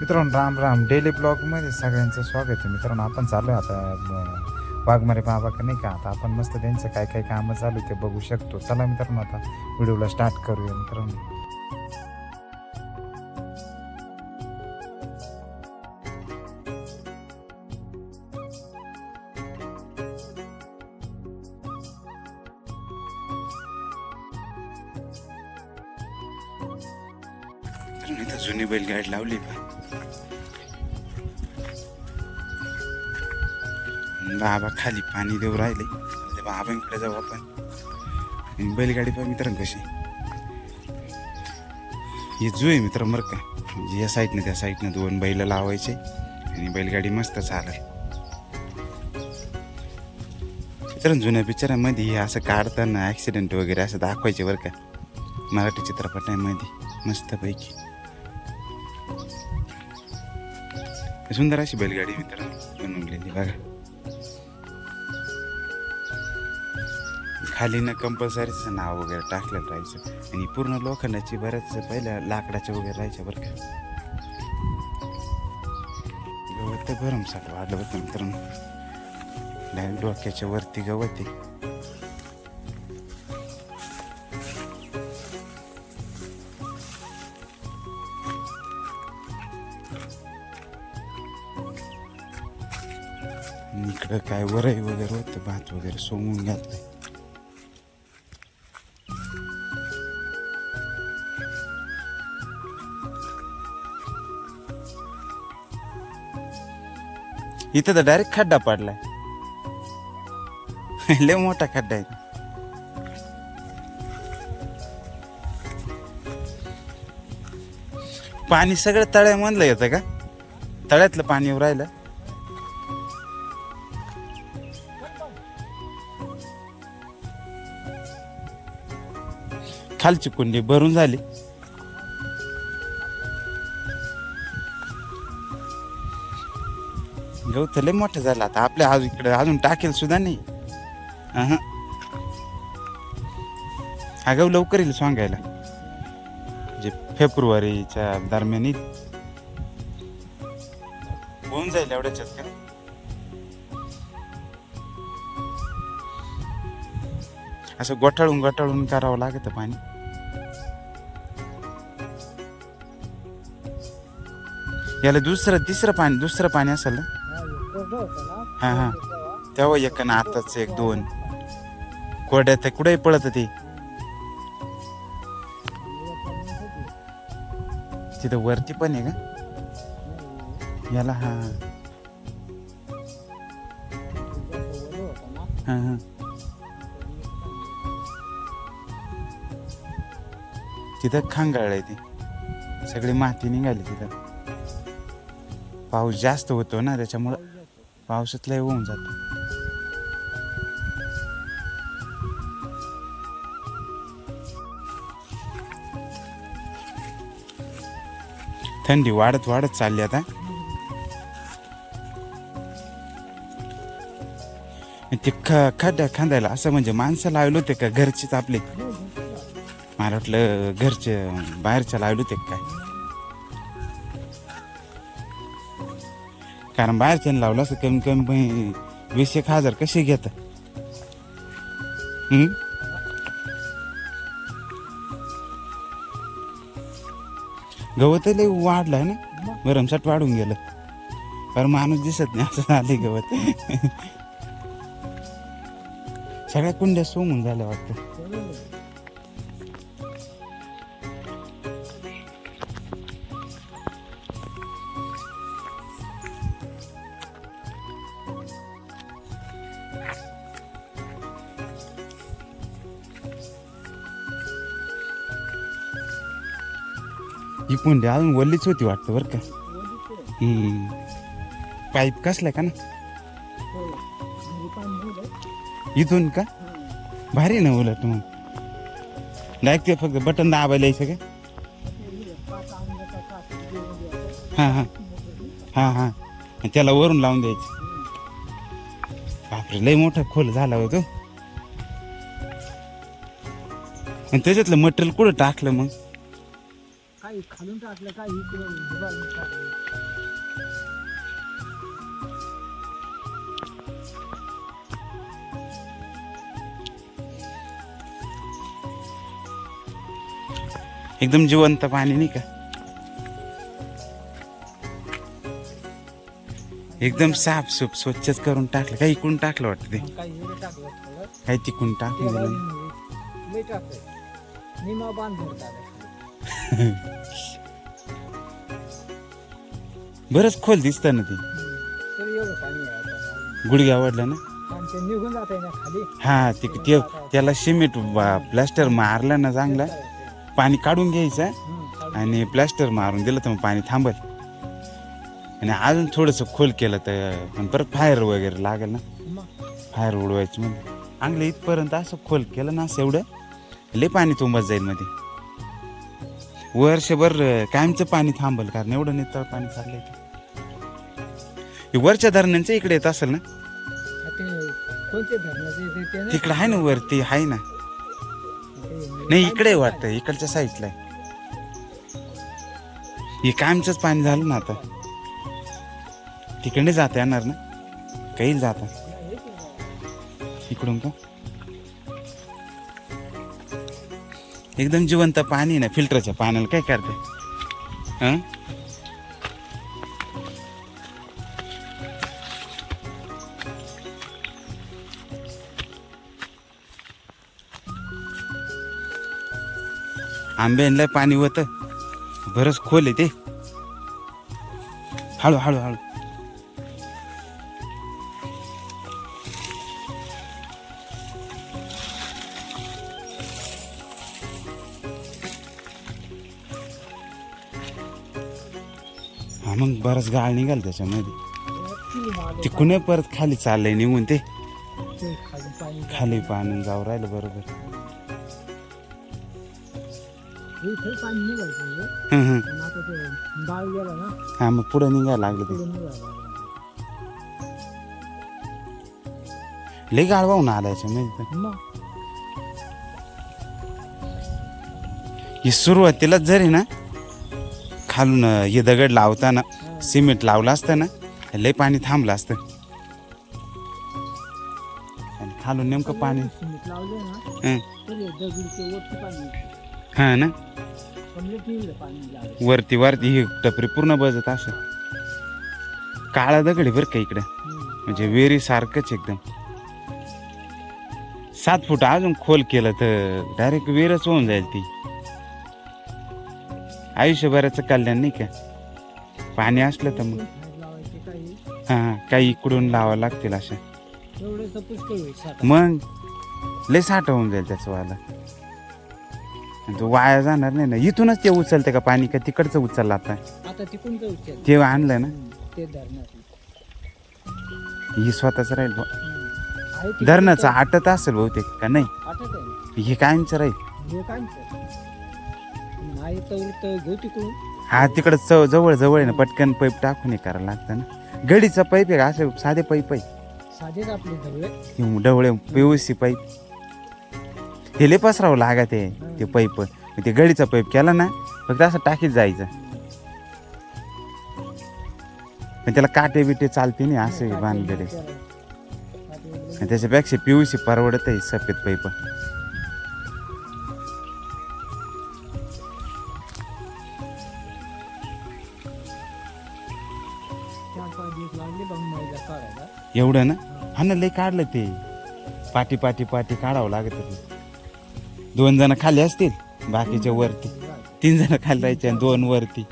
मित्रांनो राम राम. डेली ब्लॉगमध्ये सगळ्यांचं स्वागत आहे. मित्रांनो आपण चालू आहे आता वाघमारे बाबा का नाही का? आता आपण मस्त त्यांचं काय काय कामं चालू ते बघू शकतो. चला मित्रांनो आता व्हिडिओला स्टार्ट करूया मित्रांनो. मित्रांनो, इथं जुनी बैलगाडी लावली पण बाबा खाली पाणी देऊ राहिले. ते बाबांकडे जाऊ आपण. बैलगाडी पण मित्रांनो कशी. हे जू आहे मित्र मर का. म्हणजे या साईडनं त्या साईडनं दोन बैल लावायचे. आणि बैलगाडी मस्त चालेल. मित्रांनो जुन्या पिक्चरामध्ये हे असं काढताना ॲक्सिडेंट वगैरे असं दाखवायचे बरं का. मराठी चित्रपटामध्ये मस्तपैकी. सुंदर अशी बैलगाडी मित्रांनो बनवलेली बघा. खाली ना कंपल्सरीचं नाव वगैरे टाकलेलं राहायचं. आणि पूर्ण लोखंडाची बऱ्याच पहिल्या लाकडाच्या वगैरे राहायच्या बरं का. गवत तर भरमसाठ वाढलं होतं मित्रांनो. डायरेक्ट डोक्याच्या वरती गवत आहे. इकडं काय वरई वगैरे होतं भात वगैरे सोंगून घातलं इथं तर डायरेक्ट खड्डा पाडलाय. लय मोठा खड्डा आहे. पाणी सगळं तळ्यामधलं येतं का? तळ्यातलं पाणी राहिलं. खालची कुंडी भरून झाली. गवत लय मोठं झालं आता. आपल्या आज इकडे अजून टाकेल सुद्धा नाही. अहं. हा गहू लवकर येईल सांगायला. म्हणजे फेब्रुवारीच्या दरम्यान येईल. होऊन जाईल एवढ्याच्याच का असं गोठाळून गोठाळून करावं लागत पाणी. याला दुसरं तिसरं पाणी दुसरं पाणी असेल ना? हा हा. तेव्हा एक ना आताच एक दोन. कोरड्या तर कुठे पळत ते तिथं वरती पण आहे का? याला हा. हा हा. तिथं खांगाळ आहे ती. सगळी माती निघाली तिथं. पाऊस जास्त होतो ना त्याच्यामुळं पावसात लय होऊन जातं. थंडी वाढत वाढत चालली आता. ते ख खड्डा खांदायला असं म्हणजे माणसं लावले होते का घरचेच आपले? मला वाटलं घरचे बाहेरच्या लावले होते काय? कारण बाहेरच्यानं लावलं असं कमी कमी पण वीस एक हजार कसे घेत? गवत लय वाढलाय ना? भरमसाठ वाढून गेलं. पर माणूस दिसत नाही असं आले गवत. सगळ्या कुंड्या सोमून झाल्या वाटतं. ही अजून वल्लीच होती वाटतं बरं का? पाईप कसलाय का ना? इथून का? भारी ना उलट मग. डायरेक्ट ते फक्त बटन दाबायला यायचं का? हां हां. हां हां. आणि त्याला वरून लावून द्यायचं. बापरे लय मोठा खोल झाला होतो आणि त्याच्यातलं मटेरियल कुठं टाकलं मग? काही खालून टाकलं टाकलं एकदम जिवंत पाणी नाही का? एकदम साफ सुफ स्वच्छच करून टाकलं. काही इकडून टाकलं वाटतं ते. काही तिकडून टाकलं निमा बांधून टाकलं बरंच खोल दिसतं ना ते. तरी एवढं पाणी आहे आता. गुडघे आवडलं ना? आणि ते निघून जात आहे ना खाली. हा ते ते त्याला सिमेंट प्लास्टर मारलं ना चांगलं. पाणी काढून घ्यायचं हम्म. आणि प्लास्टर मारून दिलं तर मग पाणी थांबल. आणि अजून थोडंसं खोल केलं तर पण परत फायर वगैरे लागेल ना. मग? फायर उडवायची मग आणलं इथपर्यंत असं खोल केलं ना असं एवढं लय पाणी तुंबत जाईल मध्ये. वर्षभर कायमचं पाणी थांबल कारण एवढं नितळ पाणी चाललंय ते. हे वरच्या धरणांचं इकडे येत असेल ना? तिकडे आहे ना वरती आहे ना. नाही इकडे वाटतं इकडच्या साईडला हे कायमचंच पाणी झालं ना आता. तिकडे जाता येणार ना? काही जाता. इकडून का? एकदम जिवंत पाणी आहे ना फिल्टरच्या पाण्याला काय करते? हं? आंब्यांना पाणी होतं. बरंच खोल आहे ते. हळू हळू हळू. मग बरंच गाळ निघाल त्याच्यामध्ये. तिकडून परत खाली चाललंय निघून ते? खाली पाणी जाऊ राहिलं बरोबर. हं, मग पुढे निघायला लागलं ते. लय गाळ वाहून आला ही सुरुवातीलाच जरी ना खालून हे दगड लावताना. सिमेंट लावलं असतं ना लय पाणी थांबलं असतं. आणि खालून नेमकं पाणी. हं. ना? वरती वरती ही टपरी पूर्ण बजत असं. काळा दगड आहे बरं का इकडे. म्हणजे वेरी सारखंच एकदम. सात फूट अजून खोल केलं तर डायरेक्ट वेरच होऊन जाईल ती. आयुष्यभराचं कल्याण नाही का? पाणी असलं तर मग. हा काही इकडून लावा लागतील अशा. साठा. मग लय साठा होऊन जाईल त्याचं वाला. आणि तो वाया जाणार नाही ना. इथूनच ते उचलते का पाणी का तिकडचं उचललं आता? आता तिकडून जाऊ उचल ते आणलं ना. ते ही स्वतःच राहील बुवा. आहे ते धरणाचं आटत असेल बहुतेक का नाही? आठवत आहे. हे कायमचं राहील. हे काय नाही तर तर घेऊ तिकडून. हा तिकडं चव जवळ जवळ आहे ना पटकन पाईप टाकून हे करायला लागतं ना. गडीचा पाईप आहे का? असे साधे पाईप आहे. साधेच आपले हे डवळे पीओसी पाईप हे लय पसरावं लागा ते ते पाईप ते गडीचा पाईप केला ना फक्त असं टाकीत जायचं. पण त्याला काटे बिटे चालते नाही असे बांधलेले. त्याच्यापेक्षा पीयूसी परवडत आहे सफेद पाईप एवढं ना? हा. ना लय काढलं ते. पाटी पाटी पाटी काढावं लागत दोन जण खाली असतील बाकीच्या वरती. तीन जण खाली राहायचे आणि दोन वरती.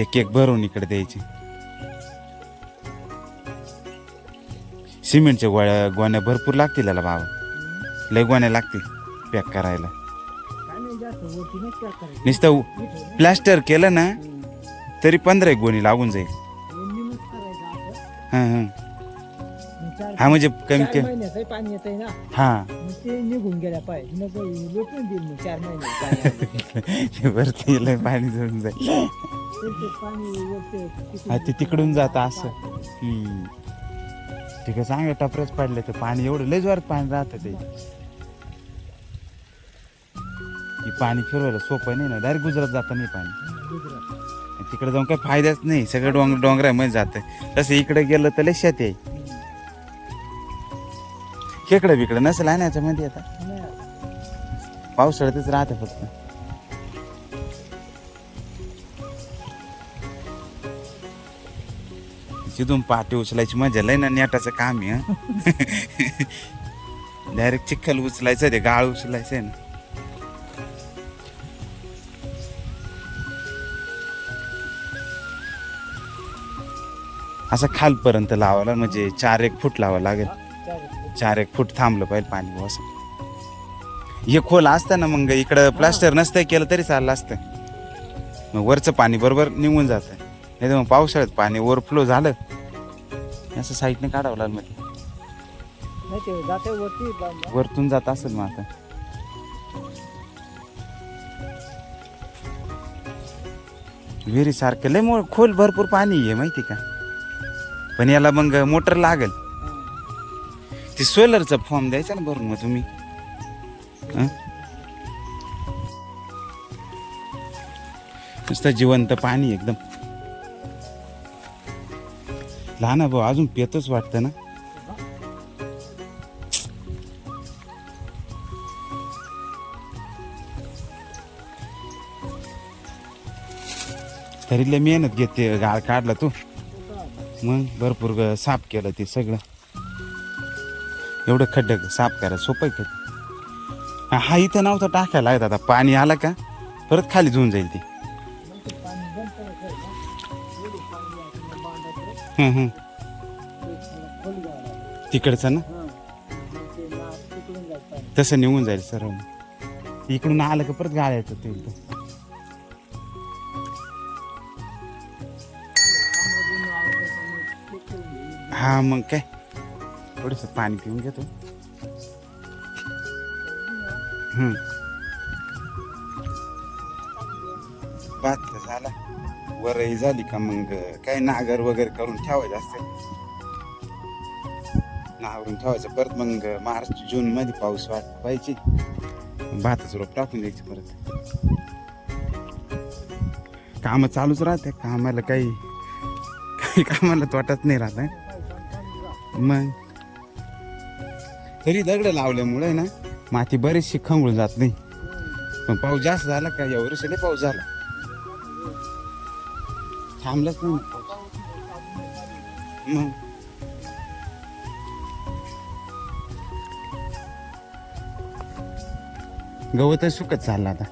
एक एक भरून इकडे द्यायचे. सिमेंटच्या गोळ्या गोण्या भरपूर लागतील बाबा लय गोण्या लागतील पॅक करायला. नुसतं. प्लास्टर केलं ना. तरी पंधरा एक गोणी लागून जाईल. हां हां हा म्हणजे कमी कमी पाणी येतंय ना हा मग ते निघून गेल्या पाहिजे नको लोटून देईल मग चार महिने वरती लय पाणी जळून जाईल ते- ते पाणी वरती हा ते तिकडून जातं असं हम्म. आहे चांगलं टपरेच पडले तर पाणी एवढं लय जोरात पाणी राहतं ते की पाणी फिरवायला सोपं नाही ना. डायरेक्ट गुजरात जातं नाही पाणी. तिकडे जाऊन काही फायदाच नाही. सगळं डोंग डोंगरामध्ये जातं तसं इकडे गेलं तर लय शेती आहे. खेकडं बिकडं नसेल आहे ना याच्यामध्ये आता. पावसाळ्यातच राहते फक्त. तिथून पाठी उचलायची मजा लय ना नेटाचं काम आहे डायरेक्ट चिखल उचलायचं ते गाळ उचलायचं आहे ना. असं खालपर्यंत लावायला म्हणजे चार एक फूट लावावं लागेल. चार एक फूट थांबलं पाहिजे पाणी बुवा असं. हे खोल असतं ना मग इकडं प्लास्टर नसतं केलं तरी चाललं असतं. मग वरचं पाणी बरोबर निघून जातं. नाही तर मग पावसाळ्यात पाणी ओव्हरफ्लो झालं. असं साईडने काढावं लागलं बा- वरतून जात असेल मग आता. विहिरी सारखं लय मो खोल भरपूर पाणी आहे माहिती का? पण याला मग मोटर लागेल. ते सोलरचा फॉर्म द्यायचा ना भरून मग तुम्ही. नुसतं जिवंत पाणी एकदम. लहान भाऊ अजून पेतच वाटतं ना. तरी मेहनत घेते गाळ काढला तू. मग भरपूर साफ केलं ते सगळं. एवढं खड्डं साफ करायला सोपं आहे का हा इथं नव्हतं टाकायला लागत आता. पाणी आलं का परत खाली जाऊन जाईल ते. तिकडचं ना? तसं निघून जाईल सर्व. इकडून आलं का परत गाळायचं ते हा मग काय? थोडस पाणी पिऊन घेतो. भात तर झाला. वरही झाली का मग? काय नागर वगैरे करून ठेवायचं असते? नागरून ठेवायचं परत मग मार्च जून मध्ये पाऊस वाट पाहिजे भाताचं रोप टाकून द्यायची परत. काम चालूच राहते. कामाला काही काही कामाला तोटाच नाही राहत मग? तरी दगड लावल्यामुळे ना माती बरीचशी खंगळून जात नाही. पण पाऊस जास्त झाला का या वर्षी पाऊस झाला. थांबलाच नाही ना मग? गवतच सुकत चाललं आता.